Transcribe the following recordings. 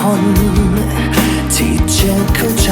คน ที่เจะเข้าใจ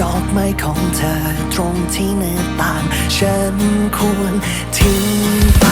ดอกไม้ของเธอตรงที่หน้าต่าง ฉันควรทิ้งไป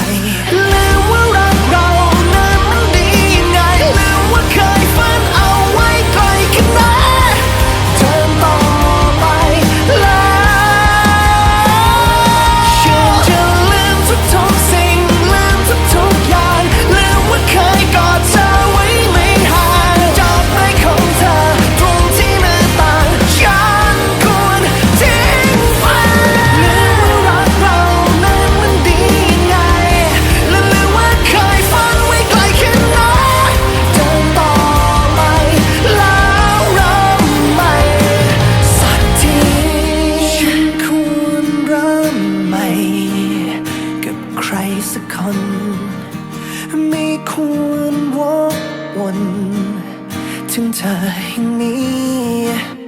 ใครสักคน ไม่ควรวกวนถึงเธอแห่งนี้